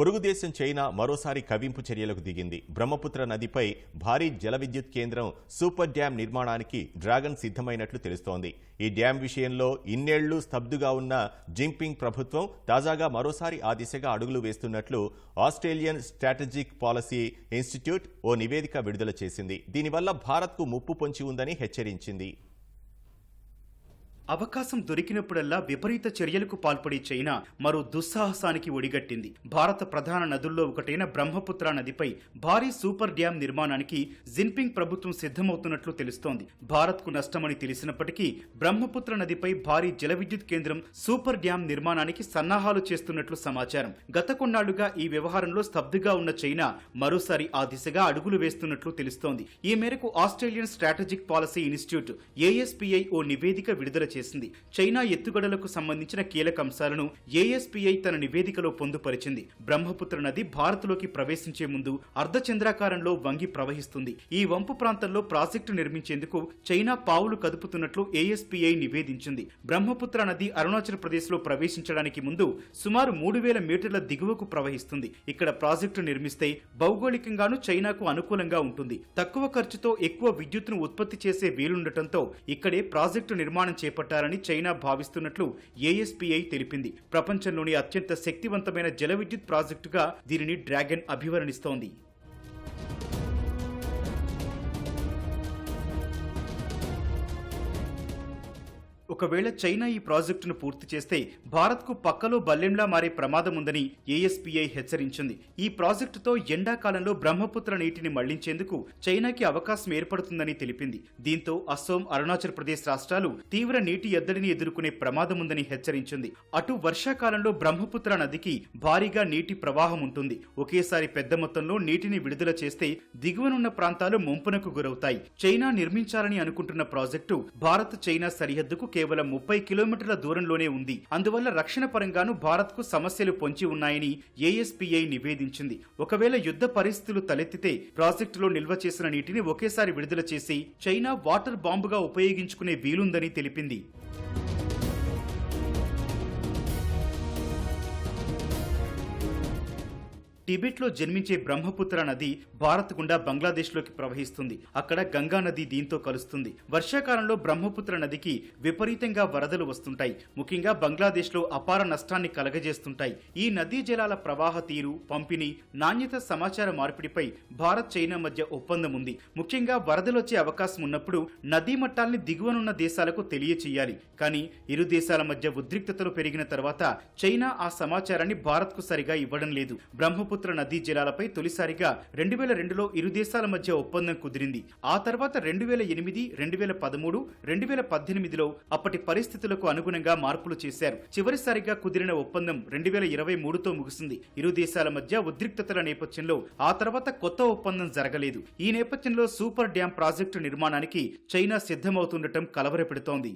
పొరుగు దేశం చైనా మరోసారి కవింపు చర్యలకు దిగింది. బ్రహ్మపుత్ర నదిపై భారీ జల విద్యుత్ కేంద్రం సూపర్ డ్యాం నిర్మాణానికి డ్రాగన్ సిద్ధమైనట్లు తెలుస్తోంది. ఈ డ్యాం విషయంలో ఇన్నేళ్ళు స్తబ్దుగా ఉన్న జింపింగ్ ప్రభుత్వం తాజాగా మరోసారి ఆ దిశగా అడుగులు వేస్తున్నట్లు ఆస్ట్రేలియన్ స్ట్రాటజిక్ పాలసీ ఇన్స్టిట్యూట్ ఓ నివేదిక విడుదల చేసింది. దీనివల్ల భారత్కు ముప్పు పొంచి ఉందని హెచ్చరించింది. అవకాశం దొరికినప్పుడల్లా విపరీత చర్యలకు పాల్పడే చైనా మరో దుస్సాహసానికి ఒడిగట్టింది. భారత ప్రధాన నదుల్లో ఒకటైన బ్రహ్మపుత్ర నదిపై భారీ సూపర్ డ్యాం నిర్మాణానికి జిన్పింగ్ ప్రభుత్వం సిద్ధమవుతున్నట్లు తెలుస్తోంది. భారత్కు నష్టమని తెలిసినప్పటికీ బ్రహ్మపుత్ర నదిపై భారీ జల విద్యుత్ కేంద్రం సూపర్ డ్యాం నిర్మాణానికి సన్నాహాలు చేస్తున్నట్లు సమాచారం. గత కొన్నాళ్ళుగా ఈ వ్యవహారంలో స్తబ్దుగా ఉన్న చైనా మరోసారి ఆ దిశగా అడుగులు వేస్తున్నట్లు తెలుస్తోంది. ఈ మేరకు Australian Strategic Policy Institute ASPI ఓ నివేదిక విడుదల చేసింది. చైనా ఎత్తుగడలకు సంబంధించిన కీలక అంశాలను ఏఎస్పీఐ తన నివేదికలో పొందుపరిచింది. బ్రహ్మపుత్ర నది భారత్లోకి ప్రవేశించే ముందు అర్ధచంద్రాకారంలో వంగి ప్రవహిస్తుంది. ఈ వంపు ప్రాంతంలో ప్రాజెక్టు నిర్మించేందుకు చైనా పావులు కదుపుతున్నట్లు ఏఎస్పీఐ నివేదించింది. బ్రహ్మపుత్ర నది అరుణాచల్ ప్రదేశ్లో ప్రవేశించడానికి ముందు సుమారు మూడు వేల మీటర్ల దిగువకు ప్రవహిస్తుంది. ఇక్కడ ప్రాజెక్టు నిర్మిస్తే భౌగోళికంగాను చైనాకు అనుకూలంగా ఉంటుంది. తక్కువ ఖర్చుతో ఎక్కువ విద్యుత్తును ఉత్పత్తి చేసే వీలుండటంతో ఇక్కడే ప్రాజెక్టు నిర్మాణం చేపట్టాలని చైనా భావిస్తున్నట్లు ఏఎస్పీఐ తెలిపింది. ప్రపంచంలోని అత్యంత శక్తివంతమైన జల విద్యుత్ ప్రాజెక్టుగా దీనిని డ్రాగన్ అభివర్ణిస్తోంది. ఒకవేళ చైనా ఈ ప్రాజెక్టును పూర్తి చేస్తే భారత్కు పక్కలో బల్లెంలా మారే ప్రమాదం ఉందని ఏఎస్పీఐ హెచ్చరించింది. ఈ ప్రాజెక్టుతో ఎండాకాలంలో బ్రహ్మపుత్ర నీటిని మళ్ళించేందుకు చైనాకి అవకాశం ఏర్పడుతుందని తెలిపింది. దీంతో అస్సోం అరుణాచల్ ప్రదేశ్ రాష్ట్రాలు తీవ్ర నీటి ఎద్దడిని ఎదుర్కొనే ప్రమాదం ఉందని హెచ్చరించింది. అటు వర్షాకాలంలో బ్రహ్మపుత్ర నదికి భారీగా నీటి ప్రవాహం ఉంటుంది. ఒకేసారి పెద్ద మొత్తంలో నీటిని విడుదల చేస్తే దిగువనున్న ప్రాంతాలు ముంపునకు గురవుతాయి. చైనా నిర్మించాలని అనుకుంటున్న ప్రాజెక్టు భారత్ చైనా సరిహద్దుకు కేవలం ముప్పై కిలోమీటర్ల దూరంలోనే ఉంది. అందువల్ల రక్షణ పరంగాను భారత్కు సమస్యలు పొంచి ఉన్నాయని ఏఎస్పీఐ నివేదించింది. ఒకవేళ యుద్ధ పరిస్థితులు తలెత్తితే ప్రాజెక్టులో నిల్వ చేసిన నీటిని ఒకేసారి విడుదల చేసి చైనా వాటర్ బాంబుగా ఉపయోగించుకునే వీలుందని తెలిపింది. టిబెట్లో జన్మించే బ్రహ్మపుత్ర నది భారత్ గుండా బంగ్లాదేశ్లోకి ప్రవహిస్తుంది. అక్కడ గంగా నది దీంతో కలుస్తుంది. వర్షాకాలంలో బ్రహ్మపుత్ర నదికి విపరీతంగా వరదలు వస్తుంటాయి. ముఖ్యంగా బంగ్లాదేశ్లో అపార నష్టాన్ని కలగజేస్తుంటాయి. ఈ నదీ జలాల ప్రవాహ తీరు పంపిణీ నాణ్యత సమాచార మార్పిడిపై భారత్ చైనా మధ్య ఒప్పందం ఉంది. ముఖ్యంగా వరదలొచ్చే అవకాశం ఉన్నప్పుడు నదీ మట్టాల్ని దిగువనున్న దేశాలకు తెలియచేయాలి. కానీ ఇరు దేశాల మధ్య ఉద్రిక్తతలు పెరిగిన తర్వాత చైనా ఆ సమాచారాన్ని భారత్కు సరిగా ఇవ్వడం లేదు. బ్రహ్మపుత్ర బ్రహ్మపుత్ర నదీ జలాలపై తొలిసారిగా రెండు వేల రెండులో ఇరు దేశాల మధ్య ఒప్పందం కుదిరింది. ఆ తర్వాత రెండు వేల ఎనిమిది రెండు వేల పదమూడు రెండు వేల పద్దెనిమిదిలో అప్పటి పరిస్థితులకు అనుగుణంగా మార్పులు చేశారు. చివరిసారిగా కుదిరిన ఒప్పందం రెండు వేల ఇరవై మూడుతో ముగిసింది. ఇరు దేశాల మధ్య ఉద్రిక్తతల నేపథ్యంలో ఆ తర్వాత కొత్త ఒప్పందం జరగలేదు. ఈ నేపథ్యంలో సూపర్ డ్యాం ప్రాజెక్టు నిర్మాణానికి చైనా సిద్ధమవుతుండటం కలవరపెడుతోంది.